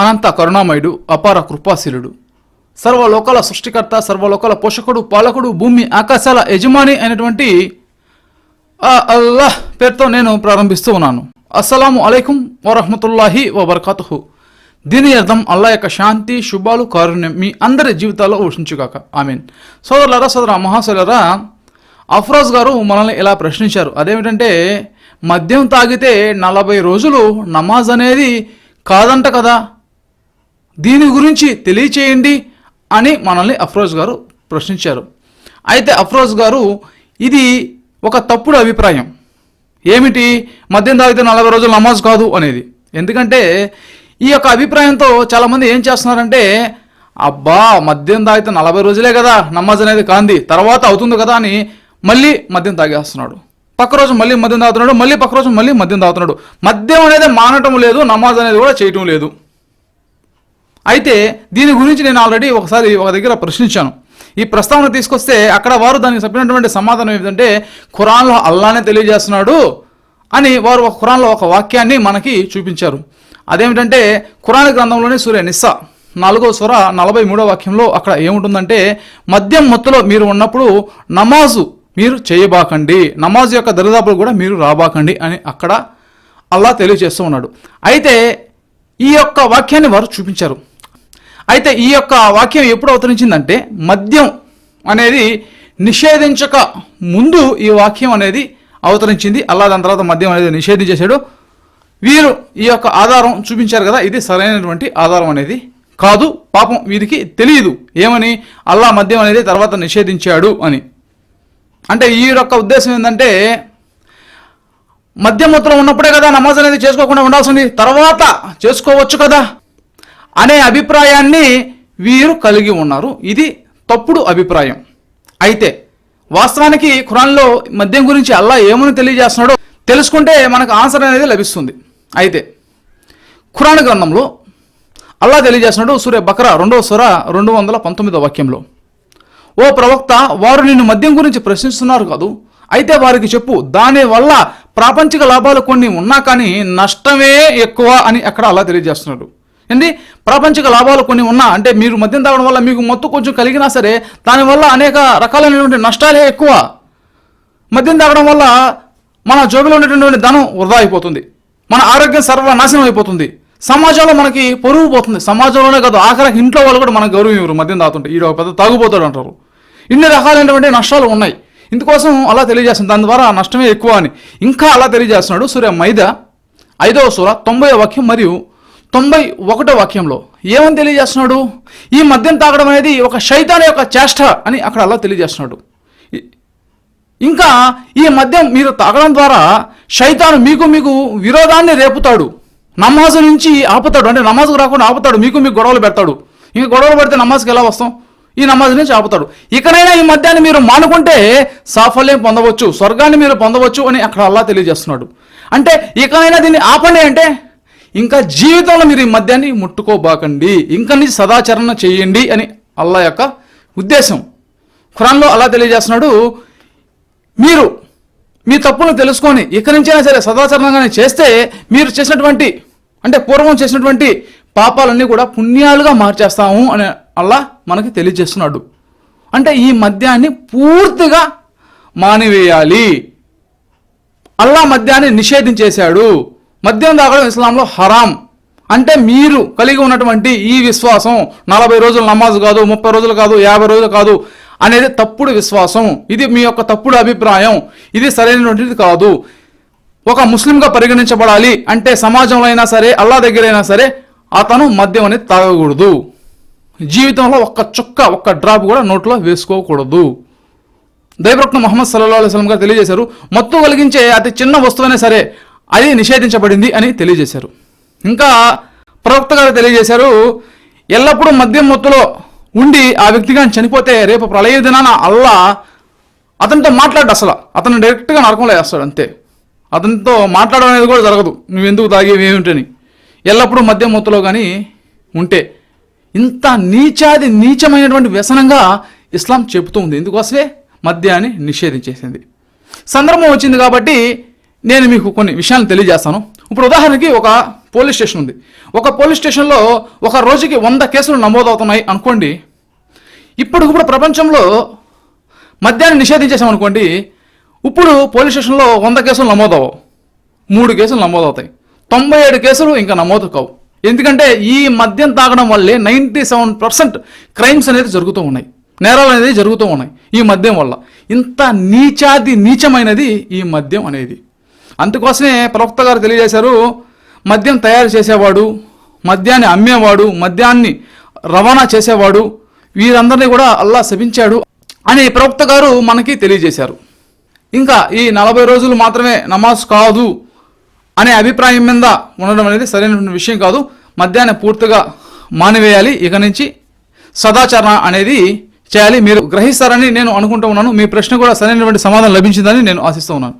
అనంత కరుణామయుడు అపార కృపాశీలుడు. సర్వలోకాల సృష్టికర్త సర్వలోకాల పోషకుడు పాలకుడు భూమి ఆకాశాల యజమాని అయినటువంటి అల్లాహ్ పేరుతో నేను ప్రారంభిస్తూ ఉన్నాను. అస్సలాము అలైకుం వరహమతుల్లాహి వబర్కాతుహు. దీని అర్థం అల్లా యొక్క శాంతి శుభాలు కారుణ్యం మీ అందరి జీవితాల్లో వర్షించుగాక ఆమెన్. సోదరులరా సోదర మహాశైలరా అఫ్రోజ్ గారు మనల్ని ఇలా ప్రశ్నించారు. అదేమిటంటే మద్యం తాగితే నలభై రోజులు నమాజ్ అనేది కాదంట కదా. దీని గురించి తెలియచేయండి అని మనల్ని అఫ్రోజ్ గారు ప్రశ్నించారు. అయితే అఫ్రోజ్ గారు ఇది ఒక తప్పుడు అభిప్రాయం. ఏమిటి? మద్యం తాగితే నలభై రోజులు నమాజ్ కాదు అనేది. ఎందుకంటే ఈ యొక్క అభిప్రాయంతో చాలామంది ఏం చేస్తున్నారంటే అబ్బా మద్యం తాగితే నలభై రోజులే కదా నమాజ్ అనేది కాంది తర్వాత అవుతుంది కదా అని మళ్ళీ మద్యం తాగేస్తున్నాడు. పక్క రోజు మళ్ళీ మద్యం తాగుతున్నాడు మళ్ళీ పక్క రోజు మళ్ళీ మద్యం తాగుతున్నాడు. మద్యం అనేది మానటం లేదు నమాజ్ అనేది కూడా చేయటం లేదు. అయితే దీని గురించి నేను ఆల్రెడీ ఒకసారి ఒక దగ్గర ప్రశ్నించాను. ఈ ప్రస్తావన తీసుకొస్తే అక్కడ వారు దానికి చెప్పినటువంటి సమాధానం ఏమిటంటే ఖురాన్లో అల్లానే తెలియజేస్తున్నాడు అని వారు ఒక ఖురాన్లో ఒక వాక్యాన్ని మనకి చూపించారు. అదేమిటంటే ఖురాన్ గ్రంథంలోని సూర్య నిస్సా నాలుగో స్వర నలభై మూడో వాక్యంలో అక్కడ ఏముంటుందంటే మద్యం మత్తులో మీరు ఉన్నప్పుడు నమాజు మీరు చేయబాకండి. నమాజ్ యొక్క దరిదాపులు కూడా మీరు రాబాకండి అని అక్కడ అల్లా తెలియజేస్తూ ఉన్నాడు. అయితే ఈ యొక్క వాక్యాన్ని వారు చూపించారు. అయితే ఈ యొక్క వాక్యం ఎప్పుడు అవతరించిందంటే మద్యం అనేది నిషేధించక ముందు ఈ వాక్యం అనేది అవతరించింది. అల్లా దాని తర్వాత మద్యం అనేది నిషేధించేశాడు వీరు ఈ యొక్క ఆధారం చూపించారు కదా ఇది సరైనటువంటి ఆధారం అనేది కాదు. పాపం వీరికి తెలియదు. ఏమని? అల్లా మద్యం అనేది తర్వాత నిషేధించాడు అని. అంటే ఈ యొక్క ఉద్దేశం ఏంటంటే మధ్యమూత్రం ఉన్నప్పుడే కదా నమాజ్ అనేది చేసుకోకుండా ఉండాల్సింది. తర్వాత చేసుకోవచ్చు కదా. అనే అభిప్రాయాన్ని వీరు కలిగి ఉన్నారు. ఇది తప్పుడు అభిప్రాయం. అయితే వాస్తవానికి ఖురాన్లో మద్యం గురించి అల్లా ఏమని తెలియజేస్తున్నాడో తెలుసుకుంటే మనకు ఆన్సర్ అనేది లభిస్తుంది. అయితే ఖురాన్ గ్రంథంలో అల్లా తెలియజేస్తున్నాడు సూర్య బకరా రెండవ సుర రెండు వందల పంతొమ్మిదో వాక్యంలో. ఓ ప్రవక్త వారు నిన్ను మద్యం గురించి ప్రశ్నిస్తున్నారు కాదు. అయితే వారికి చెప్పు దాని వల్ల ప్రాపంచిక లాభాలు కొన్ని ఉన్నా కానీ నష్టమే ఎక్కువ అని అక్కడ అలా తెలియజేస్తున్నాడు. ఏంటి ప్రాపంచిక లాభాలు కొన్ని ఉన్నా అంటే మీరు మద్యం తాగడం వల్ల మీకు మొత్తం కొంచెం కలిగినా సరే దానివల్ల అనేక రకాలైనటువంటి నష్టాలే ఎక్కువ. మద్యం తాగడం వల్ల మన జోబిలో ఉన్నటువంటి ధనం వృధా అయిపోతుంది. మన ఆరోగ్యం సర్వనాశనం అయిపోతుంది. సమాజంలో మనకి పొరుగు పోతుంది. సమాజంలోనే కాదు ఆఖరికి ఇంట్లో వాళ్ళు కూడా మనకు గౌరవం ఇవ్వరు మద్యం తాగుతుంటే. ఈడ పెద్ద తాగుపోతాడు అంటారు. ఇన్ని రకాలైనటువంటి నష్టాలు ఉన్నాయి. ఇందుకోసం అలా తెలియజేస్తుంది. దాని ద్వారా నష్టమే ఎక్కువ అని. ఇంకా అలా తెలియజేస్తున్నాడు సూర్య మైద ఐదవ సూర తొంభై వాక్యం మరియు తొంభై ఒకటో వాక్యంలో ఏమని తెలియజేస్తున్నాడు? ఈ మద్యం తాగడం అనేది ఒక శైతాన్ యొక్క చేష్ట అని అక్కడ అలా తెలియజేస్తున్నాడు. ఇంకా ఈ మద్యం మీరు తాగడం ద్వారా శైతాను మీకు మీకు విరోధాన్ని రేపుతాడు. నమాజు నుంచి ఆపుతాడు. అంటే నమాజుకు రాకుండా ఆపుతాడు. మీకు మీకు గొడవలు పెడతాడు. ఇంకా గొడవలు పెడితే నమాజ్కి ఎలా వస్తాం? ఈ నమాజ్ నుంచి ఆపుతాడు. ఇకనైనా ఈ మద్యాన్ని మీరు మానుకుంటే సాఫల్యం పొందవచ్చు స్వర్గాన్ని మీరు పొందవచ్చు అని అక్కడ అల్లా తెలియజేస్తున్నాడు. అంటే ఇకనైనా దీన్ని ఆపండి అంటే ఇంకా జీవితంలో మీరు ఈ మద్యాన్ని ముట్టుకోబాకండి. ఇంకా నుంచి సదాచరణ చేయండి అని అల్లా యొక్క ఉద్దేశం. ఖురాన్లో అలా తెలియజేస్తున్నాడు మీరు మీ తప్పును తెలుసుకొని ఇక్కడి నుంచైనా సరే సదాచరణంగానే చేస్తే మీరు చేసినటువంటి అంటే పూర్వం చేసినటువంటి పాపాలన్నీ కూడా పుణ్యాలుగా మార్చేస్తాము అని అల్లా మనకి తెలియజేస్తున్నాడు. అంటే ఈ మద్యాన్ని పూర్తిగా మానివేయాలి. అల్లా మద్యాన్ని నిషేధించేశాడు మద్యం తాగడం ఇస్లాంలో హరాం. అంటే మీరు కలిగి ఉన్నటువంటి ఈ విశ్వాసం నలభై రోజులు నమాజ్ కాదు ముప్పై రోజులు కాదు యాభై రోజులు కాదు అనేది తప్పుడు విశ్వాసం. ఇది మీ యొక్క తప్పుడు అభిప్రాయం. ఇది సరైనటువంటిది కాదు. ఒక ముస్లింగా పరిగణించబడాలి అంటే సమాజంలో అయినా సరే అల్లా దగ్గరైనా సరే అతను మద్యం అనేది తాగకూడదు. జీవితంలో ఒక్క చుక్క ఒక్క డ్రాప్ కూడా నోట్లో వేసుకోకూడదు. దైవరత్న మొహమ్మద్ సల్లా అలైస్లం గారు తెలియజేశారు మత్తు కలిగించే అతి చిన్న వస్తువైనా సరే అది నిషేధించబడింది అని తెలియజేశారు. ఇంకా ప్రవక్త గారు తెలియజేశారు ఎల్లప్పుడూ మద్యం మొత్తులో ఉండి ఆ వ్యక్తి కానీ చనిపోతే రేపు ప్రళయ దినాన అల్లా అతనితో మాట్లాడు అసలు. అతను డైరెక్ట్గా నరకంలో వేస్తాడు అంతే. అతనితో మాట్లాడడం అనేది కూడా జరగదు. నువ్వు ఎందుకు తాగేవి ఏమిటని. ఎల్లప్పుడూ మద్యం మొత్తులో కానీ ఉంటే ఇంత నీచాది నీచమైనటువంటి వ్యసనంగా ఇస్లాం చెబుతూ ఉంది. ఎందుకోసమే? మద్యాన్ని నిషేధించేసింది. సందర్భం వచ్చింది కాబట్టి నేను మీకు కొన్ని విషయాలు తెలియజేస్తాను. ఇప్పుడు ఉదాహరణకి ఒక పోలీస్ స్టేషన్ ఉంది. ఒక పోలీస్ స్టేషన్లో ఒక రోజుకి వంద కేసులు నమోదవుతున్నాయి అనుకోండి. ఇప్పుడు కూడా ప్రపంచంలో మద్యాన్ని నిషేధించేసాం అనుకోండి. ఇప్పుడు పోలీస్ స్టేషన్లో వంద కేసులు నమోదవవు మూడు కేసులు నమోదవుతాయి. తొంభై ఏడు కేసులు ఇంకా నమోదు కావు. ఎందుకంటే ఈ మద్యం తాగడం వల్లే నైంటీ సెవెన్ పర్సెంట్ క్రైమ్స్ అనేది జరుగుతూ ఉన్నాయి. నేరాలు అనేది జరుగుతూ ఉన్నాయి ఈ మద్యం వల్ల. ఇంత నీచాది నీచమైనది ఈ మద్యం అనేది. అందుకోసమే ప్రవక్త గారు తెలియజేశారు మద్యం తయారు చేసేవాడు మద్యాన్ని అమ్మేవాడు మద్యాన్ని రవాణా చేసేవాడు వీరందరినీ కూడా అల్లా శపించాడు అని ప్రవక్త గారు మనకి తెలియజేశారు. ఇంకా ఈ నలభై రోజులు మాత్రమే నమాజ్ కాదు అనే అభిప్రాయం మీద ఉండడం అనేది సరైనటువంటి విషయం కాదు. మద్యాన్ని పూర్తిగా మానివేయాలి ఇక నుంచి సదాచరణ అనేది చేయాలి. మీరు గ్రహిస్తారని నేను అనుకుంటూ ఉన్నాను. మీ ప్రశ్న కూడా సరైనటువంటి సమాధానం లభించిందని నేను ఆశిస్తూ ఉన్నాను.